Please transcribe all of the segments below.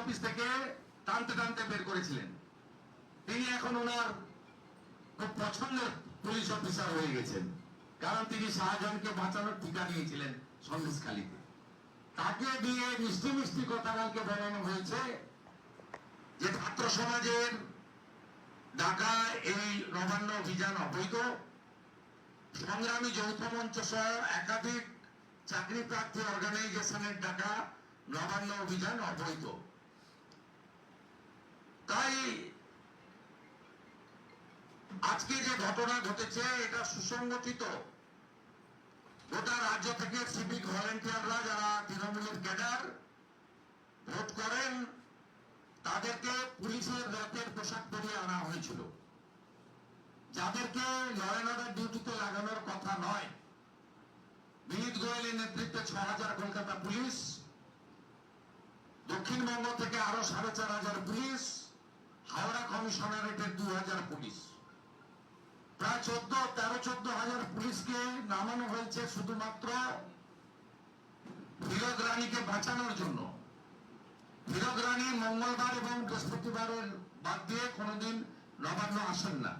Office থেকে টানতে টানতে বের করেছিলেন। তিনি এখন ওনার খুব পছন্দের পুলিশ অফিসার হয়ে গেছেন। কারণ তিনি শাহজাহানকে বাঁচানোর টিকা নিয়েছিলেন সন্দেশখালীতে তাকে দিয়ে মিষ্টি মিষ্টি কথা কালকে বলানো হয়েছে যে ছাত্র সমাজের ডাকা এই নবান্ন অভিযান অবৈধ। সংগ্রামী যৌথ মঞ্চ সহ একাধিক চাকরি প্রার্থী অর্গানাইজেশনের ডাকা নবান্ন অভিযান অবৈধ। তাই আজকে যে ঘটনা ঘটেছে, এটা সুসংগঠিত। গোটা রাজ্য থেকে সিভিক ভলেন্টিয়াররা যারা তৃণমূলের ক্যাডার, ভোট করেন, তাদেরকে পুলিশের রাতের পোশাক পরিয়ে আনা হয়েছিল। যাদেরকে অর্ডার ডিউটিতে লাগানোর কথা নয়। বিনীত গোয়েলের নেতৃত্বে ছ হাজার কলকাতা পুলিশ, দক্ষিণবঙ্গ থেকে আরও সাড়ে চার হাজার পুলিশ হাওড়া কমিশনারেটের দু হাজার পুলিশ। প্রায় চোদ্দ, তেরো, চোদ্দ হাজার পুলিশকে নামানো হয়েছে শুধুমাত্র ফিরোজ রানীকে বাঁচানোর জন্য। ফিরোজ রানী মঙ্গলবার এবং বৃহস্পতিবারের বাদ দিয়ে কোনোদিন নবান্ন আসেন না।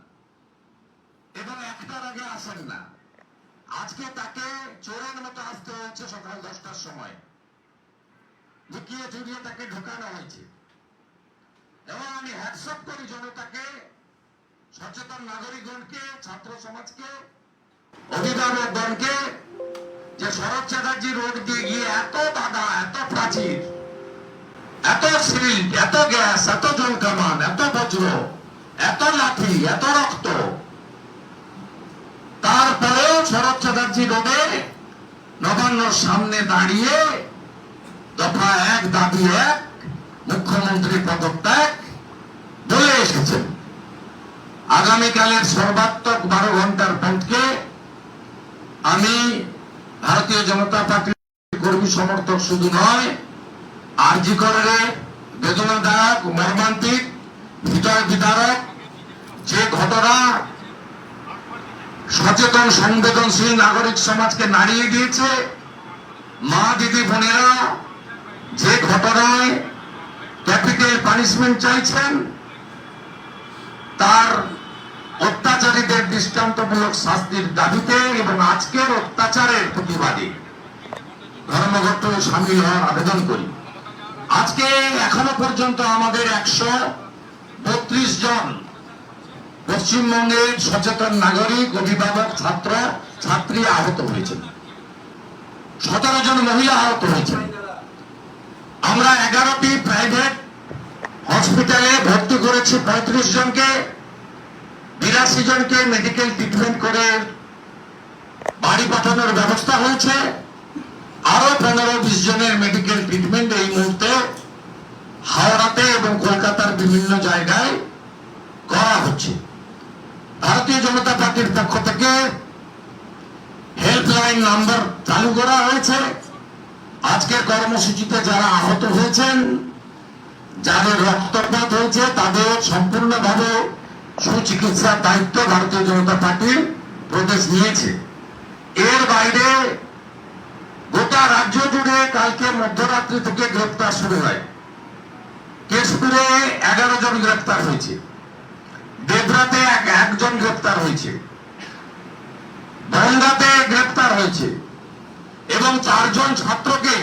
এবং একটার আগে আসেন না। আজকে তাকে চোরের মতো আসতে হয়েছে সকাল দশটার সময়। লুকিয়ে চুরিয়ে তাকে ঢোকানো হয়েছে। এবং আমি হ্যাটসঅ্যাপ করি জনতাকে, সচেতন নাগরিকগণকে, ছাত্র সমাজকে, অভিভাবকগণকে, যে শরৎ চ্যাটার্জি রোড দিয়ে গিয়ে এত বাধা, এত প্রাচীর, এত সিল্ক, এত গ্যাস, এত জল কামান এত বজ্র, এত লাঠি, এত রক্ত। তারপরেও শরৎ চ্যাটার্জি রোডে নবান্নর সামনে দাঁড়িয়ে দফা এক, দাবি এক মুখ্যমন্ত্রী পদত্যাগ বলে এসেছেন আগামীকালের সর্বাত্মক বারো ঘণ্টার পথকে আমি ভারতীয় জনতা পার্টির কর্মী সমর্থক শুধু নয়, আরজি করে বেদনাদায়ক মর্মান্তিক হৃদয় বিদারক যে ঘটনা সচেতন, সংবেদনশীল নাগরিক সমাজকে নাড়িয়ে দিয়েছে, মা, দিদি, বোনেরা, যে ঘটনায় ক্যাপিটাল পানিশমেন্ট চাইছেন, তার অত্যাচারীদের দৃষ্টান্তমূলক শাস্তির দাবিতে এবং আজকের অত্যাচারের প্রতিবাদে ধর্মঘট সামিল হওয়ার আবেদন করি। আজকে এখনও পর্যন্ত আমাদের একশো বত্রিশ জন পশ্চিমবঙ্গের সচেতন নাগরিক, অভিভাবক, ছাত্র, ছাত্রী আহত হয়েছেন। সতেরো জন মহিলা আহত হয়েছেন। আমরা এগারোটি প্রাইভেট হসপিটালে ভর্তি করেছি পঁয়ত্রিশ জনকে। বিরাশি জনকে মেডিকেল ট্রিটমেন্ট করে বাড়ি পাঠানোর ব্যবস্থা হয়েছে। আরও পনেরো বিশ জনের মেডিকেল ট্রিটমেন্ট এই মুহূর্তে হাওড়াতে এবং কলকাতার বিভিন্ন জায়গায় করা হচ্ছে। ভারতীয় জনতা পার্টির পক্ষ থেকে হেল্পলাইন নাম্বার চালু করা হয়েছে। আজকের কর্মসূচিতে যারা আহত হয়েছেন, যাদের রক্তপাত হয়েছে, তাদের সম্পূর্ণভাবে সুচিকিৎসার দায়িত্ব ভারতীয় জনতা পার্টির প্রদেশ নিয়েছে। এর বাইরে গোটা রাজ্য জুড়ে কালকে মধ্যরাত্রি থেকে গ্রেপ্তার শুরু হয়। কেশপুরে এগারো জন গ্রেপ্তার হয়েছে। দেবরাতে এক একজন গ্রেপ্তার হয়েছে। বনগাতে গ্রেপ্তার হয়েছে। এবং চারজন ছাত্রকে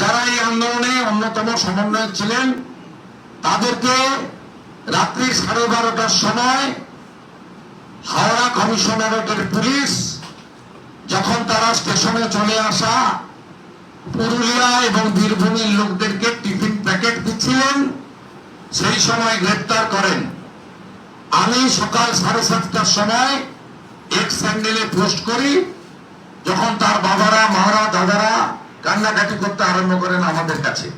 যারা এই আন্দোলনে অন্যতম সমন্বয়ক ছিলেন, তাদেরকে রাত্রি সাড়ে বারোটার সময় হাওড়া কমিশনারেটের পুলিশ, যখন তারা স্টেশনে চলে আসা, পুরুলিয়া এবং বীরভূমের লোকদেরকে টিফিন প্যাকেট দিচ্ছিলেন, সেই সময় গ্রেপ্তার করেন। আমি সকাল সাড়ে সাতটার সময় এক স্যান্ডেলে পোস্ট করি যখন তার বাবারা, মারা, দাদারা কান্নাকাটি করতে আরম্ভ করেন আমাদের কাছে।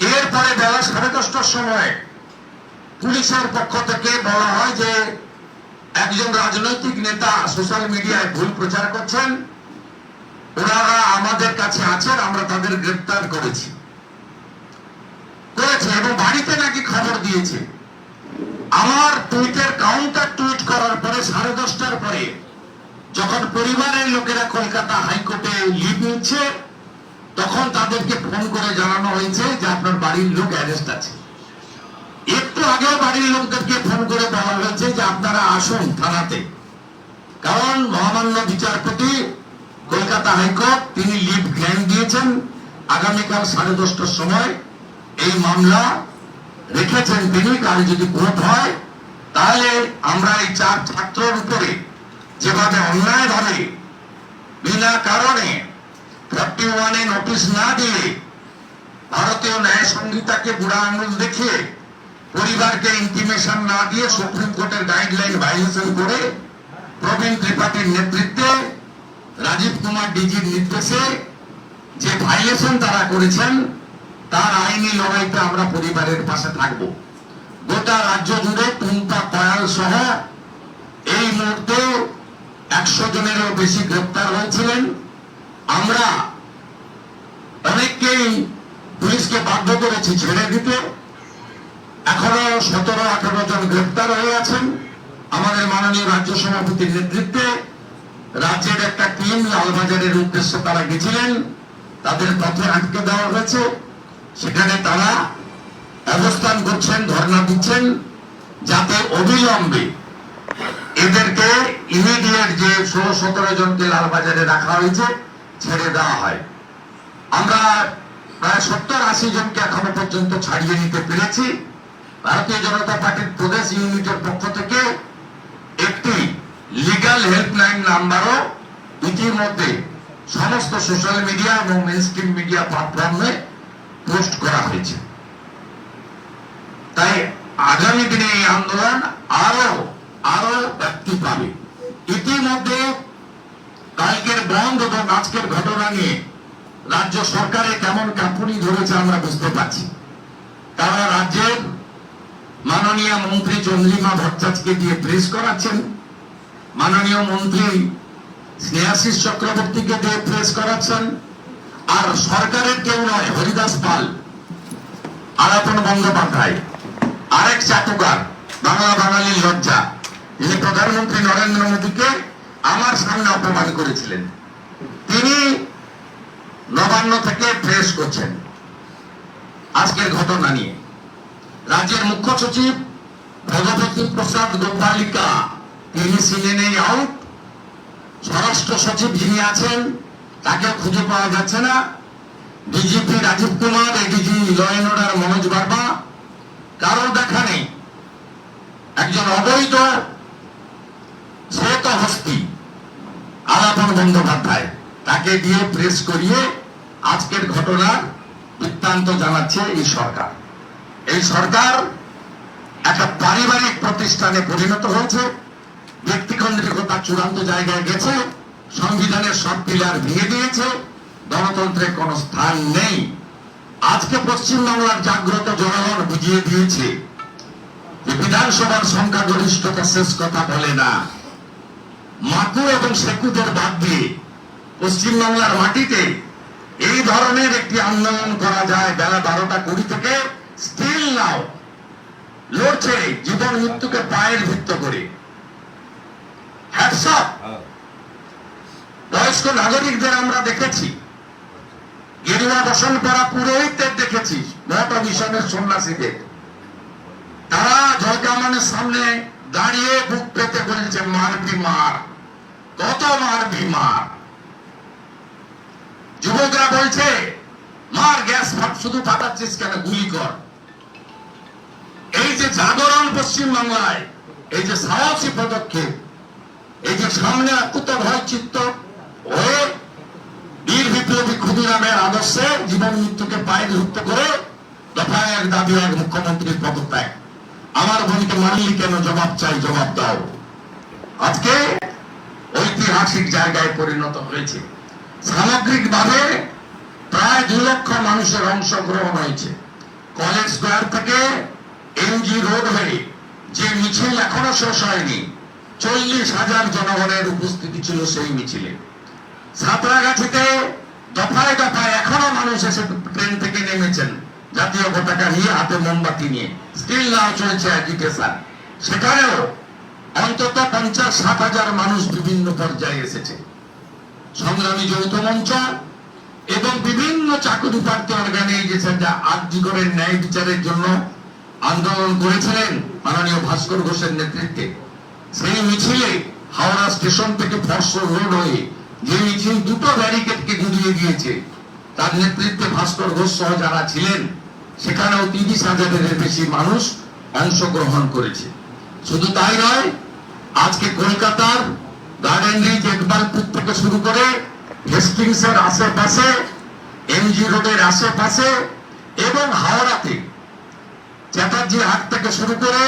এরপরে বেলা সাড়ে দশটার সময় পুলিশের পক্ষ থেকে বলা হয় যে একজন রাজনৈতিক নেতা সোশ্যাল মিডিয়ায় ভুল প্রচার করছেন। ওনারা আমাদের কাছে আছেন, আমরা তাদের গ্রেপ্তার করেছি। করেছে এবং বাড়িতে নাকি খবর দিয়েছে। আমার টুইটের কাউন্টার টুইট করার পরে সাড়ে দশটার পরে যখন পরিবারের লোকেরা কলকাতা হাইকোর্টে লিভ নিচ্ছে তখন তাদেরকে ফোন করে জানানো হয়েছে যে আপনার বাড়ির লোক অ্যারেস্ট আছে। একটু আগেও বাড়ির লোকদেরকে ফোন করে বলা হয়েছে যে আপনারা আসুন থানাতে। কারণ মহামান্য বিচারপতি কলকাতা হাইকোর্ট, তিনি লিভ গ্র্যান্ড দিয়েছেন। আগামীকাল সাড়ে দশটার সময় এই মামলা রেখেছেন তিনি। কাল যদি কোর্ট হয়, তাহলে আমরা এই চার ছাত্রের উপরে যেভাবে অন্যায় ভাবে বিনা কারণে থার্টি ওয়ানে নোটিশ না দিয়ে ভারতীয় ন্যায় সংহিতাকে বুড়া আঙুল দেখিয়ে পরিবারকে ইন্টিমেশন না দিয়ে সুপ্রিম কোর্টের গাইডলাইন ভাইলেশন করে প্রবীণ ত্রিপাঠীর নেতৃত্বে রাজীব কুমার ডিজির নির্দেশে যে ভাইলেশন তারা করেছেন, তার আইনি লড়াইতে আমরা পরিবারের পাশে থাকব। গোটা রাজ্য জুড়ে টুম্পা কয়াল সহ এই মুহূর্তে একশো জনেরও বেশি গ্রেপ্তার হয়েছিলেন। আমরা অনেককেই পুলিশকে বাধ্য করেছি ছেড়ে দিতে। এখনও সতেরো, আঠারো জন গ্রেপ্তার হয়ে আছেন। আমাদের মাননীয় রাজ্য সভাপতির নেতৃত্বে রাজ্যের একটা টিম লালবাজারের উদ্দেশ্যে তারা গেছিলেন। তাদের পথে আটকে দেওয়া হয়েছে। সেখানে তারা অবস্থান করছেন, ধর্ণা দিচ্ছেন, যাতে অবিলম্বে এদেরকে ইমিডিয়েট যে ষোলো সতেরো জনকে লালবাজারে রাখা হয়েছে, ছেড়ে দেওয়া হয়। আমরা প্রায় সত্তর আশি জনকে এখনও পর্যন্ত ছাড়িয়ে নিতে পেরেছি। ভারতীয় জনতা পার্টির প্রদেশ ইউনিটের পক্ষ থেকে একটি লিগাল হেল্পলাইন নাম্বারও ইতিমধ্যে সমস্ত সোশ্যাল মিডিয়া এবং মেনস্ট্রিম মিডিয়া প্ল্যাটফর্মে পোস্ট করা হয়েছে। তাই আগামী দিনে এই আন্দোলন আরও আরও ব্যাপ্তি পাবে। ইতিমধ্যে কালকের বন্ধ এবং আজকের ঘটনা নিয়ে রাজ্য সরকারে কেমন কাঁপুনি ধরেছে আমরা বুঝতে পারছি। তারা রাজ্যের মাননীয় মন্ত্রী চন্দ্রিমা ভট্টাচার্যকে দিয়ে প্রেস করাচ্ছেন। মাননীয় মন্ত্রী স্নেহাশিস চক্রবর্তীকে দিয়ে প্রেস করাচ্ছেন। আর সরকারের কেউ নয়, হরিদাস পাল, আলাপন বন্দ্যোপাধ্যায়, আরেক চাটুকার বাংলা বাঙালির লজ্জা। যিনি প্রধানমন্ত্রী নরেন্দ্র মোদীকে আমার সামনে অপমান করেছিলেন, তিনি নবান্ন থেকে প্রেস করছেন। আজকের ঘটনা নিয়ে। রাজ্যের মুখ্য সচিব ভগবতী প্রসাদ গোপালিকা, তিনি সিনেনে আউট স্বরাষ্ট্র সচিব যিনি আছেন তাকে খুঁজে পাওয়া যাচ্ছে না। DGP Rajeev Kumar ADG law and order Manoj Verma কারও দেখা নেই। একজন অবৈধ শ্বেত হস্তি আলাপন বন্দ্যোপাধ্যায় তাকে দিয়ে প্রেস করিয়ে আজকের ঘটনার বৃত্তান্ত জানাচ্ছে এই সরকার। এই সরকার একটা পারিবারিক প্রতিষ্ঠানে পরিণত হয়েছে। চূড়ান্ত জায়গায় গেছে। সংবিধানের সব পিলার ভেঙে দিয়েছে। গণতন্ত্রের কোনো স্থান নেই। আজকে পশ্চিমবাংলার জাগ্রত জনগণ বুঝিয়ে দিয়েছে বিধানসভার সংখ্যাগরিষ্ঠতা শেষ কথা বলে না। মাকু এবং সেকুদের বাদ দিয়ে পশ্চিমবাংলার মাটিতে এই ধরনের একটি আন্দোলন করা যায় বেলা বারোটা কুড়ি থেকে স্টিল নাও লড়ছে জীবন মৃত্যুকে পায়ের ভিত্ত করে। হ্যাটসঅপ বয়স্ক নাগরিকদের আমরা দেখেছি। গেরুয়া বসন করা পুরোহিতদের দেখেছি মহাটা মিশনের সন্ন্যাসীদের তারা জয়কামানের সামনে দাঁড়িয়ে বুক পেতে বলেছে, মারবি মার। কত মার যুবকরা বলছে, মার গ্যাস শুধু ফাটাচ্ছিস কেন? গুলি কর। এই যে জাগরণ পশ্চিম বাংলায় এই যে সাহসী পদক্ষেপ, এই যে সামনে আকুত ভয় চিত্ত হয়ে বীর বিপ্লবী ক্ষুদিরামের আদর্শে জীবন মৃত্যুকে পায়ে যুক্ত করে দফায় এক দাবি এক মুখ্যমন্ত্রীর পদত্যাগ। আমার বোনকে মানলি কেন? জবাব চাই, জবাব দাও। আজকে ঐতিহাসিক জায়গায় পরিণত হয়েছে। সামগ্রিকভাবে প্রায় দু লক্ষ মানুষের অংশগ্রহণ হয়েছে। কলেজ স্কোয়ার থেকে এমজি রোড হয়ে যে মিছিল এখনও শেষ হয়নি, চল্লিশ হাজার জনগণের উপস্থিতি ছিল সেই মিছিলে। সাঁতরাগাছিতে দফায় দফায় এখনও মানুষ এসে ট্রেন থেকে নেমেছেন। জাতীয় পতাকা নিয়ে হাতে মোমবাতি নিয়ে। স্টিল নাও চলছে অ্যাজিটেশন সেখানেও অন্তত পঞ্চাশ ষাট হাজার মানুষ বিভিন্ন পর্যায়ে এসেছে। সংগ্রামী যৌথ মঞ্চ এবং বিভিন্ন চাকরি প্রার্থী অর্গানাইজেশন যা আর্যিকরের ন্যায় বিচারের জন্য আন্দোলন করেছিলেন মাননীয় ভাস্কর ঘোষের নেতৃত্বে। সেই মিছিলে হাওড়া স্টেশন থেকে ফরসর রোড হয়ে যে মিছিল দুটো ব্যারিকেডকে গুলিয়ে দিয়েছে, তার নেতৃত্বে ভাস্কর ঘোষ সহ যারা ছিলেন, সেখানেও তিরিশ হাজারের বেশি মানুষ অংশগ্রহণ করেছে। শুধু তাই নয়, আজকে কলকাতার গার্ডেন রিচ একবালপুর থেকে শুরু করে হেস্টিংসের আশেপাশে এমজি রোডের আশেপাশে এবং হাওড়াতে চ্যাটার্জি হাট থেকে শুরু করে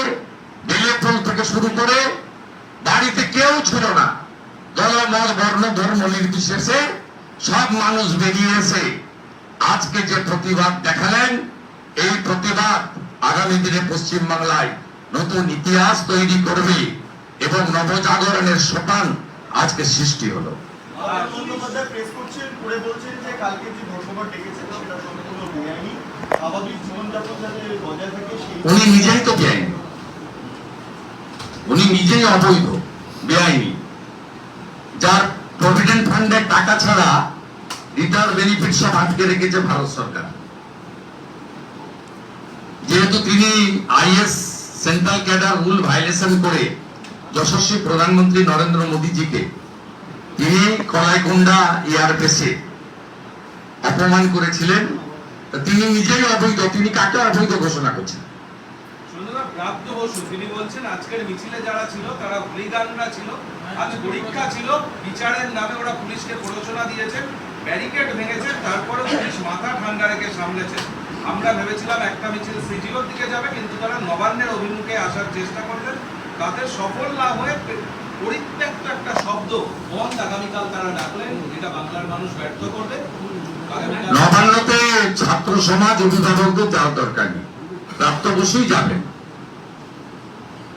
বেলেফল থেকে শুরু করে বাড়িতে কেউ ছিল না। দল মত বর্ণ, ধর্ম, নির্বিশেষে সব মানুষ বেরিয়ে এসে আজকে যে প্রতিবাদ দেখালেন, এই প্রতিবাদ আগামী দিনে পশ্চিম বাংলায় নতুন ইতিহাস তৈরি করবে এবং নবজাগরণের সোপান আজকে সৃষ্টি হলো। সেই উনি নিজেই তো বেআইনি। উনি নিজেই অবৈধ বেআইনি। যার প্রভিডেন্ট ফান্ডের টাকা ছাড়া রিটায়ার বেনিফিট সব আটকে রেখেছে ভারত সরকার। যেহেতু তিনি IS central cadre rule violation করে যশস্বী প্রধানমন্ত্রী নরেন্দ্র মোদীজিকে তিনি কলাইকুণ্ডা এয়ারবেসে অপমান করেছিলেন। তিনি নিজেই অবৈধ, তিনি কাকে অবৈধ ঘোষণা করছেন? তিনি বলছেন, আজকের মিছিলে যারা ছিল, তারা আমরা ভেবেছিলাম একটা মিছিল সিজিওর দিকে যাবে, কিন্তু তারা নবান্নের অভিমুখে আসার চেষ্টা করলেন। তাতে সফল না হয়ে পরিত্যক্ত একটা শব্দ বন্ধ আগামীকাল তারা ডাকলেন, যেটা বাংলার মানুষ ব্যর্থ করবে। নবান্নতে ছাত্র সমাজ অভিভাবকদের যাওয়ার দরকার নেই। প্রাপ্ত বসুই যাবেন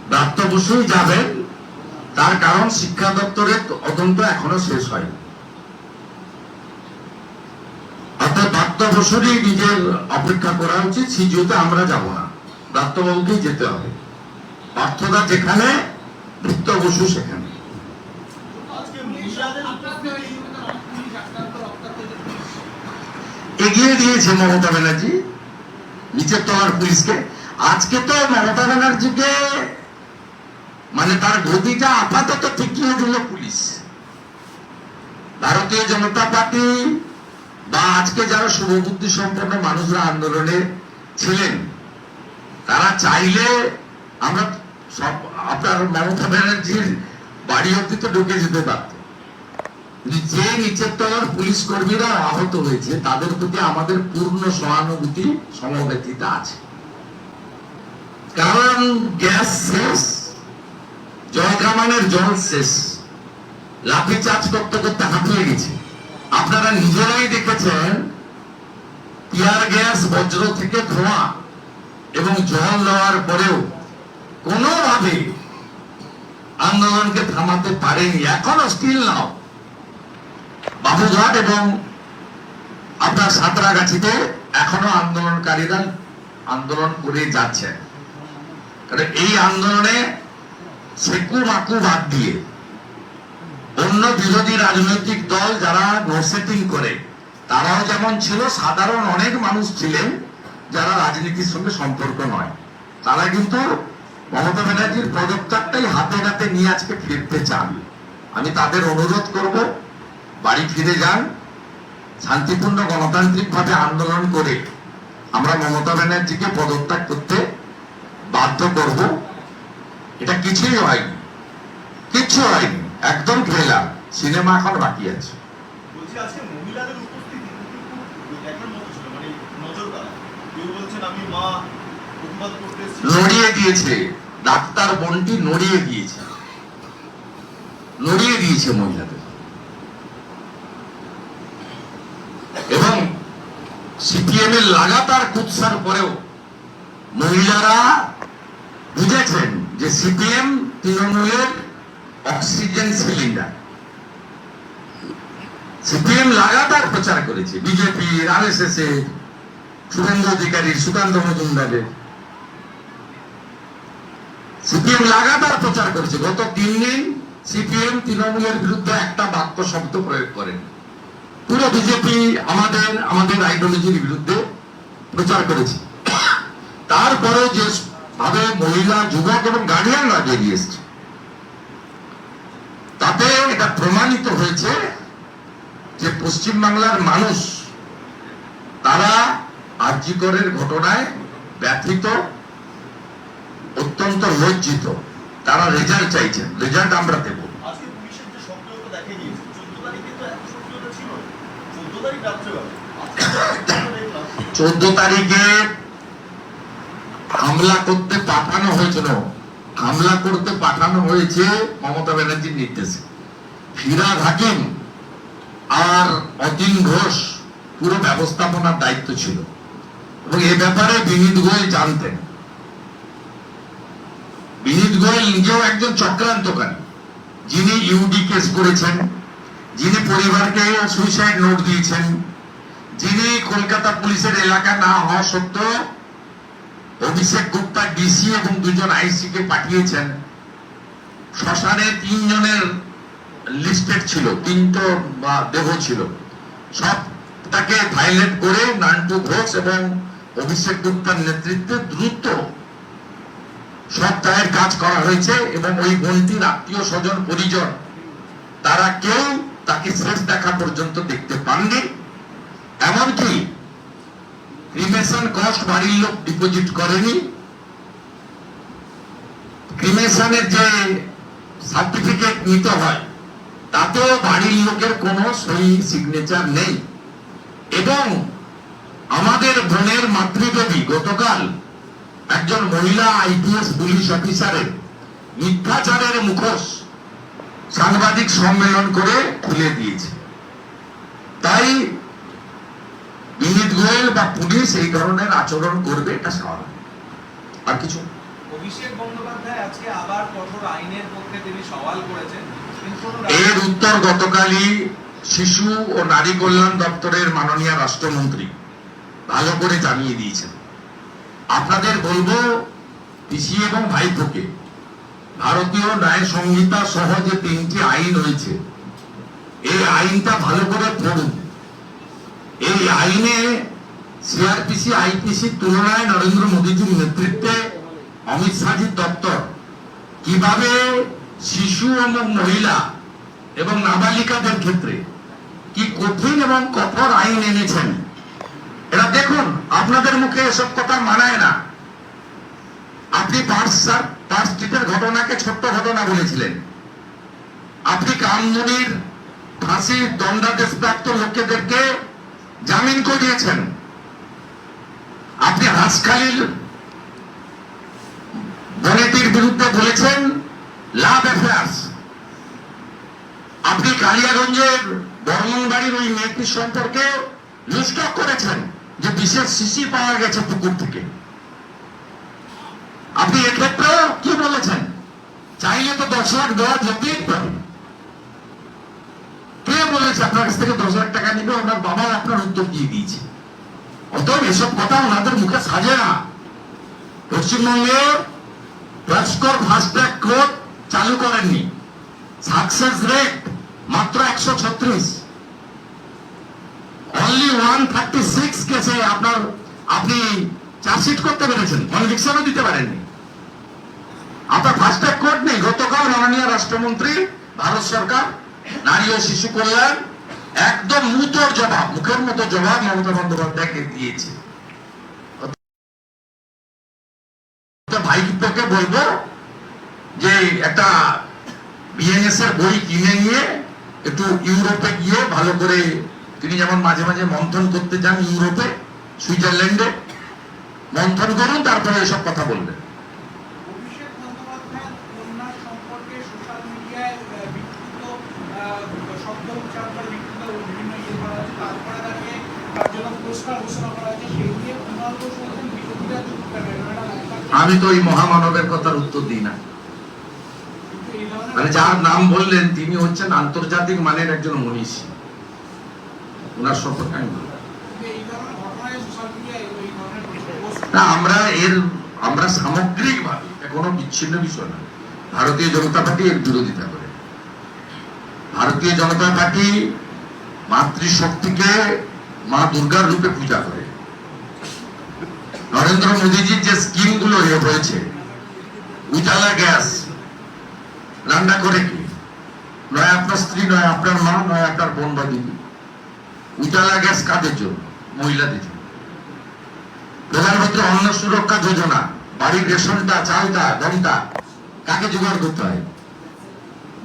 প্রাপ্ত বসুই যাবেন তার কারণ শিক্ষা দপ্তরের তদন্ত এখনও শেষ হয়নি। প্রাপ্ত নিজের অপেক্ষা করা উচিত সিজিওতে আমরা যাব না। প্রাপ্তবাবুকেই যেতে হবে। পার্থদা যেখানে বৃত্ত বসু সেখানে। এগিয়ে দিয়েছে মমতা ব্যানার্জি, নিচের তলার পুলিশকে। আজকে তো মমতা ব্যানার্জিকে মানে তার গদিটা আপাতত টিকিয়ে দিল পুলিশ। ভারতীয় জনতা পার্টি বা আজকে যারা শুভবুদ্ধি সম্পন্ন মানুষরা আন্দোলনে ছিলেন, তারা চাইলে আমরা সব আপনার মমতা ব্যানার্জির বাড়ি অব্দি তো ঢুকে যেতে পারত। যে নিচের তলার পুলিশ কর্মীরা আহত হয়েছে, তাদের প্রতি আমাদের পূর্ণ সহানুভূতি সমবেতিতা আছে। কারণ গ্যাস শেষ জয়কামানের জল শেষ লাঠি চার্জ করতে করতে হাঁপিয়ে গেছে। আপনারা নিজেরাই দেখেছেন টিয়ার গ্যাস বজ্র থেকে ধোঁয়া এবং জল দেওয়ার পরেও কোনোভাবে আন্দোলনকে থামাতে পারেনি। এখনও স্টিল নাও বাবুঘাট এবং আপনার সাঁতরাগাছিতে এখনও আন্দোলনকারীরা আন্দোলন করে যাচ্ছে কারণ এই আন্দোলনে সেকু মাকু বাদ দিয়ে অন্য বিরোধী রাজনৈতিক দল যারা নোসেটিং করে, তারাও যেমন ছিল, সাধারণ অনেক মানুষ ছিলেন যারা রাজনীতির সঙ্গে সম্পর্ক নয়। তারা কিন্তু মমতা ব্যানার্জির পদত্যাগটাই হাতে হাতে নিয়ে আজকে ফিরতে চান। আমি তাদের অনুরোধ করব, বাড়ি ফিরে যান, শান্তিপূর্ণ গণতান্ত্রিক ভাবে আন্দোলন করে আমরা মমতা ব্যানার্জিকে পদত্যাগ করতে বাধ্য করব। এটা কিছুই হয়নি। কিচ্ছু হয়নি। একদম খেলাম সিনেমা এখন বাকি আছে। মানে নড়িয়ে দিয়েছে। ডাক্তার বোনটি নড়িয়ে দিয়েছে। নড়িয়ে দিয়েছে মহিলাদের। এবং সিপিএম এর লাগাতার কুৎসার পরেও মহিলারা বুঝেছেন যে সিপিএম তৃণমূলের অক্সিজেন সিলিন্ডার। সিপিএম লাগাতার প্রচার করেছে, বিজেপি আর এস এস এর শুভেন্দু অধিকারী, সুকান্ত মজুমদারের। সিপিএম লাগাতার প্রচার করেছে, গত তিন দিন সিপিএম তৃণমূলের বিরুদ্ধে একটা বাক্য শব্দ প্রয়োগ করেন। পুরো বিজেপি আমাদের আমাদের আইডিওলজির বিরুদ্ধে প্রচার করেছে। তারপরে যে ভাবে মহিলা, যুবক এবং গার্ডিয়ানরা বেরিয়ে এসছে। তাতে এটা প্রমাণিত হয়েছে যে পশ্চিমবাংলার মানুষ তারা আর্যিকরের ঘটনায় ব্যথিত অত্যন্ত লজ্জিত। তারা রেজাল্ট চাইছেন। রেজাল্ট আমরা দেব। চোদ্দ তারিখে হামলা করতে পাঠানো হয়েছিল। হামলা করতে পাঠানো হয়েছে মমতা ব্যানার্জির নির্দেশে। ফিরাদ হাকিম আর অতীন ঘোষ পুরো ব্যবস্থাপনার দায়িত্ব ছিল। এবং এ ব্যাপারে বিনীত গোয়েল জানতেন। বিনীত গোয়েল নিজেও একজন চক্রান্তকারী। যিনি ইউডি কেস করেছেন, যিনি পরিবারকে সুইসাইড নোট দিয়েছেন, যিনি কলকাতা পুলিশের এলাকা না হওয়া সত্ত্বেও অভিষেক গুপ্তা ডিসি এবং দুজন আইসি কে পাঠিয়েছেন। শ্মশানে তিনজনের লিস্টেড ছিল, তিনটো, বা, দেহ ছিল। সব তাকে ভাইলেট করে নান্টু ঘোষ এবং অভিষেক গুপ্তার নেতৃত্বে দ্রুত সব কাজ করা হয়েছে এবং ওই বোনটির আত্মীয় স্বজন, পরিজন, তারা কেউ তাকে শেষ দেখা পর্যন্ত দেখতে পাননি। এমনকি ক্রিমেশন কস্ট বাড়ির লোক ডিপোজিট করেনি। ক্রিমেশনের যে সার্টিফিকেট নিতে হয়, তাতেও বাড়ির লোকের কোনো সই সিগনেচার নেই। এবং আমাদের বোনের মাতৃদেবী গতকাল একজন মহিলা আইপিএস পুলিশ অফিসারের মিথ্যাচারের মুখোশ সাংবাদিক সম্মেলন করে খুলে দিয়েছে। তাই গোয়েল বা পুলিশ এই ধরনের আচরণ করবে এটা স্বাভাবিক। আর কিছু? অভিষেক বন্দ্যোপাধ্যায় আজকে আবার কঠোর আইনের পক্ষে তিনি সওয়াল করেছেন। এর উত্তর গতকালই শিশু ও নারী কল্যাণ দপ্তরের মাননীয় রাষ্ট্রমন্ত্রী ভালো করে জানিয়ে দিয়েছেন। আপনাদের বলব পিসি এবং ভাইপোকে ভারতীয় ন্যায় সংহিতা সহ যে তিনটি আইন হয়েছে এই আইনটা ভালো করে পড়ুন। এই আইনে সিআরপিসি, আইপিসির তুলনায় নরেন্দ্র মোদীজির নেতৃত্বে অমিত শাহজির দপ্তর কীভাবে শিশু এবং মহিলা এবং নাবালিকাদের ক্ষেত্রে কি কঠিন এবং কঠোর আইন এনেছেন? এটা দেখুন, আপনাদের মুখে এসব কথা মানায় না। আপনি পার্স, স্যার, পার্স ঘটনাকে ছোট্ট ঘটনা বলেছিলেন। আপনি কামদুনির ফাঁসির দণ্ডাদেশপ্রাপ্ত লোকেদেরকে জামিন করিয়েছেন আপনি হাসখালির বনেটির বিরুদ্ধে বলেছেন, লাভ অ্যাফেয়ার্স আপনি কালিয়াগঞ্জের বর্মনবাড়ির ওই মেয়েটির সম্পর্কে লুস্টক করেছেন যে বিশেষ শিশি পাওয়া গেছে পুকুর থেকে। আপনি এক্ষেত্রেও কি বলেছেন? চাইলে তো দশ লাখ দেওয়া যেতেই পারে। কে বলেছে, আপনার কাছ থেকে দশ লাখ টাকা নিবে, ওনার বাবা আপনার উত্তর দিয়ে দিয়েছে অতএব এসব কথা ওনাদের মুখে সাজে না। পশ্চিমবঙ্গে প্লাসকর ফাস্ট্যাগ কোড চালু করেননি। সাকসেস রেট মাত্র একশো ছত্রিশ। অনলি ওয়ান থার্টি সিক্স কেসে আপনার, আপনি চার্জশিট করতে পেরেছেন। কনভিকশনও দিতে পারেননি। আপনার ফাস্ট্যাগ কোড নেই। গতকাল মাননীয় রাষ্ট্রমন্ত্রী, ভারত সরকার নারী ও শিশু কল্যাণ, একদম মুতোর জবাব, মুখের মতো জবাব মমতা বন্দ্যোপাধ্যায়কে দিয়েছে। ভাইপোকে বলব যে একটা বিএনএস এর বই কিনে নিয়ে একটু ইউরোপে গিয়ে ভালো করে তিনি যেমন মাঝে মাঝে মন্থন করতে যান ইউরোপে, সুইজারল্যান্ডে, মন্থন করুন, তারপরে এসব কথা বলবেন অভিষেক বন্দ্যোপাধ্যায়ের কন্যার সম্পর্কে সোশ্যাল মিডিয়ায় আহ, বিকৃত আহ, শব্দ উচ্চারণ করে বিকৃত বিভিন্ন ইয়ে করা হচ্ছে তারপরে দাঁড়িয়ে তার জন্য পুরস্কার ঘোষণা করা হয়েছে বিরোধীরা আমি তো ওই মহামানবের কথার উত্তর দিই না। মানে যার নাম বললেন তিনি হচ্ছেন আন্তর্জাতিক মানের একজন মনীষী। ওনার সম্পর্কে আমি না আমরা এর আমরা সামগ্রিক ভাবে কোনো বিচ্ছিন্ন বিষয় না। ভারতীয় জনতা পার্টি এর বিরোধিতা করে। ভারতীয় জনতা পার্টি মাতৃশক্তিকে মা দুর্গার রূপে পূজা করে। নরেন্দ্র মোদীজির যে স্কিমগুলো হয়েছে, উজালা গ্যাস, রান্না করে কি? নয় আপনার স্ত্রী, নয় আপনার মা, নয় আপনার বোন বা দিদি। উজালা গ্যাস কাদের জন্য? মহিলাদের জন্য। প্রধানমন্ত্রী অন্ন সুরক্ষা যোজনা, বাড়ির রেশনটা, চালটা গমটা কাকে জোগাড় করতে হয়?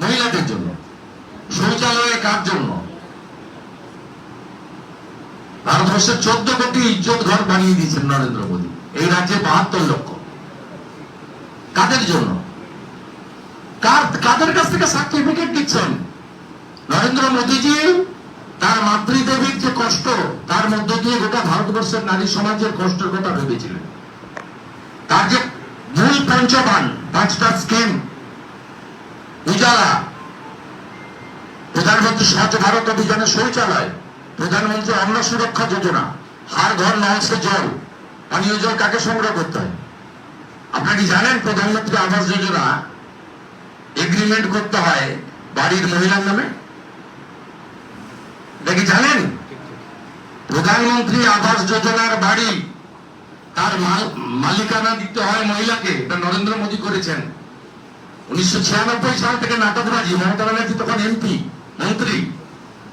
মহিলাদের জন্য। শৌচালয়ে কার জন্য? ভারতবর্ষের চোদ্দ কোটি ইজ্জত ঘর বানিয়ে দিয়েছেন নরেন্দ্র মোদী। এই রাজ্যে বাহাত্তর লক্ষ। কাদের জন্য? কাদের কাছ থেকে সার্টিফিকেট দিচ্ছেন? নরেন্দ্র মোদীজি, তার মাতৃদেবীর যে কষ্ট, তার মধ্য দিয়ে গোটা ভারতবর্ষের নারী সমাজের কষ্টের কথা ভেবেছিলেন। তার যে মূল পঞ্চবান পাঁচটা স্কিম, উজালা, প্রধানমন্ত্রী স্বচ্ছ ভারত অভিযানে শৌচালয় প্রধানমন্ত্রী অন্ন সুরক্ষা যোজনা হার ঘর নলসে জল, পানীয় জল কাকে সংগ্রহ করতে হয়? আপনারা কি জানেন প্রধানমন্ত্রী আবাস যোজনা এগ্রিমেন্ট করতে হয় বাড়ির মহিলার নামে? কি জানেন? প্রধানমন্ত্রী আবাস যোজনার বাড়ি তার মাল- মালিকানা দিতে হয় মহিলাকে, এটা নরেন্দ্র মোদী করেছেন। উনিশশো ছিয়ানব্বই সাল থেকে নাটক রাজি মমতা ব্যানার্জি তখন এমপি, মন্ত্রী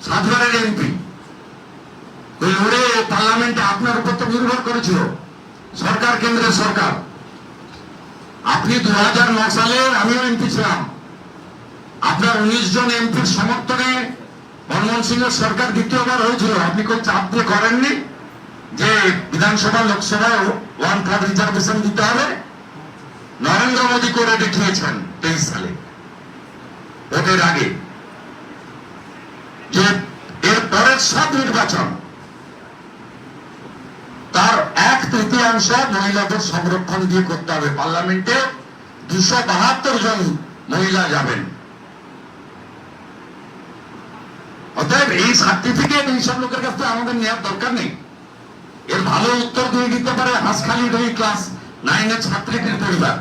সাতবারের এমপি। ওরে পার্লামেন্টে আপনার উপর তো নির্ভর করেছিল। সরকার কেন্দ্রের সরকার। আপনি দু হাজার ন সালে আমিও এমপি ছিলাম। আপনার উনিশ জন এমপির সমর্থনে মনমোহন সিং এর সরকার দ্বিতীয়বার হয়েছিল। আপনি কোন চাপ দিয়ে করেননি যে বিধানসভা, লোকসভায় ওয়ান থার্ড রিজার্ভেশন দিতে হবে? নরেন্দ্র মোদী করে দেখিয়েছেন তেইশ সালে, ভোটের আগে, যে এর পরের সব নির্বাচন তার এক তৃতীয়াংশ মহিলাদের সংরক্ষণ দিয়ে করতে হবে। পার্লামেন্টে দুশো বাহাত্তর জন মহিলা যাবেন। অতএব এই সার্টিফিকেট এইসব লোকের কাছ থেকে আমাদের নেওয়ার দরকার নেই। এর ভালো উত্তর দিয়ে দিতে পারে হাসখালির ওই ক্লাস নাইনের ছাত্রীটির পরিবার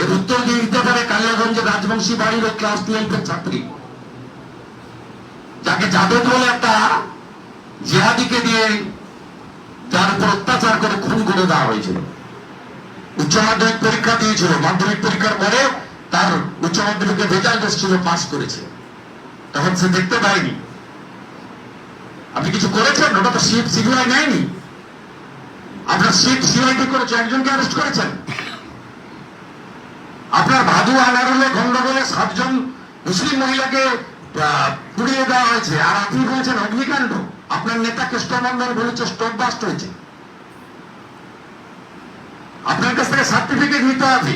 এর উত্তর দিয়ে দিতে পারে কালিয়াগঞ্জের রাজবংশী বাড়ির ওই ক্লাস টুয়েলভের ছাত্রী। যাকে জাবেদ বলে একটা জেহাদিকে দিয়ে তার উপর অত্যাচার করে খুন করে দেওয়া হয়েছিল। উচ্চ মাধ্যমিক পরীক্ষা দিয়েছিল। মাধ্যমিক পরীক্ষার পরে তার উচ্চ মাধ্যমিকের রেজাল্ট এসেছিল পাস করেছে। তখন সে দেখতে পায়নি। আপনি কিছু করেছেন? ওটা তো সিট সিবিআই নেয়নি। আপনার সিট সিআইডি করেছে? একজনকে অ্যারেস্ট করেছেন? আপনার ভাদু আনারুলে গন্ডগোলে সাতজন মুসলিম মহিলাকে পুড়িয়ে দেওয়া হয়েছে। আর আপনি বলেছেন অগ্নিকাণ্ড। আপনার নেতা কৃষ্ণমন্ডল বলেছে স্টোভ বাস্ট হয়েছে। আপনার কাছ থেকে সার্টিফিকেট নিতে হবে।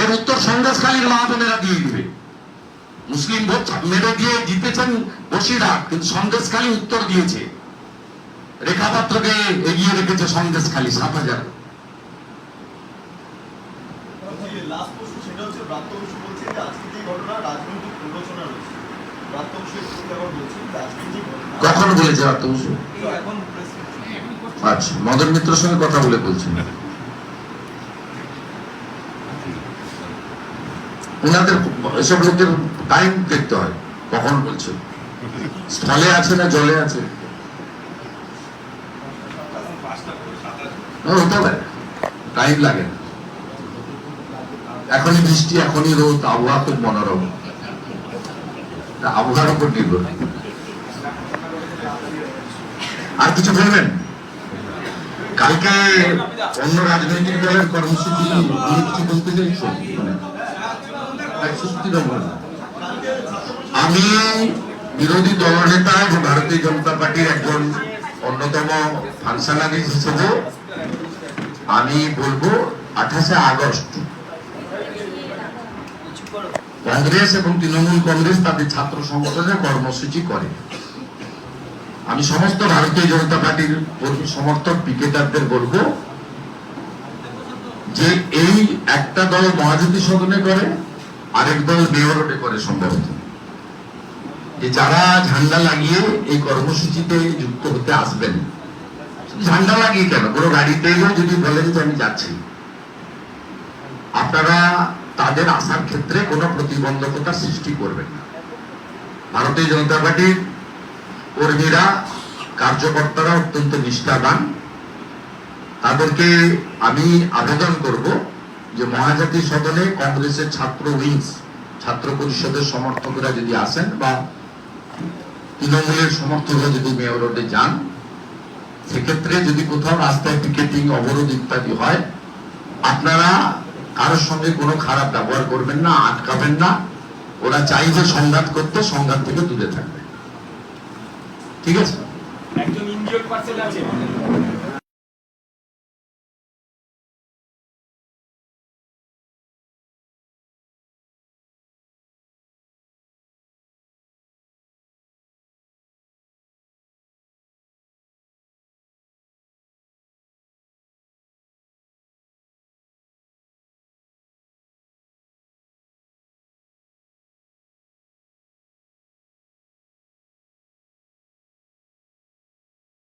এর উত্তর সন্দেশখালীর মা বোনেরা দিয়ে দিবে। মুসলিম ভোট মেরে দিয়ে জিতেছেন বসিরহাট কিন্তু সন্দেশখালী উত্তর দিয়েছে। রেখাপাত্রকে এগিয়ে রেখেছে সন্দেশখালী, সাত হাজার। বসু যে ঘটনা রাজনৈতিক প্ররোচনা রয়েছে। আজকে যে ঘটনা কখন বলেছে। আচ্ছা মদন মিত্রের সঙ্গে কথা বলে বলছেন ওনাদের এসব লোকের টাইম দেখতে হয় কখন বলছে। স্থলে আছে না জলে আছে? হতে পারে। টাইম লাগে এখনই বৃষ্টি এখনই রোদ আবহাওয়া খুব মনোরম। তা আবহাওয়ার উপর নির্ভর। কিছু বলবেন কালকে অন্য রাজনৈতিক দলের কর্মসূচি নিয়ে কিছু বলতে। আমি বিরোধী দলনেতা এবং ভারতীয় জনতা পার্টির একজন অন্যতম ফাংশনারিজ হিসেবে আমি বলব আঠাশে আগস্ট কংগ্রেস এবং তৃণমূল কংগ্রেস তাদের ছাত্র সংগঠনের কর্মসূচি করে। আমি সমস্ত ভারতীয় জনতা পার্টির সমর্থক পিকেটারদের বলব যে এই একটা দল মহাজ্যোতি সদনে করে, আরেক দল মেয়রটে করে সম্ভবত। যে যারা ঝান্ডা লাগিয়ে এই কর্মসূচিতে যুক্ত হতে আসবেন ঝান্ডা লাগিয়ে কেন? কোনো গাড়িতে যদি বলেন যে আমি যাচ্ছি। আপনারা তাদের আসার ক্ষেত্রে কোনো প্রতিবন্ধকতা সৃষ্টি করবেন না। ভারতীয় জনতা পার্টির কর্মীরা, কার্যকর্তারা অত্যন্ত নিষ্ঠাবান। তাদেরকে আমি আবেদন করব যে মহাজাতি সদনে কংগ্রেসের ছাত্র উইংস, ছাত্র পরিষদের সমর্থকরা যদি আসেন বা তৃণমূলের সমর্থকরা যদি মেয়র রোডে যান, সেক্ষেত্রে যদি কোথাও রাস্তায় পিকেটিং অবরোধ ইত্যাদি হয়, আপনারা কারোর সঙ্গে কোনো খারাপ ব্যবহার করবেন না, আটকাবেন না। ওরা চাইবে সংঘাত করতে, সংঘাত থেকে দূরে থাকবে ঠিক আছে? একজন ইনজিওর পার্সেল আছে।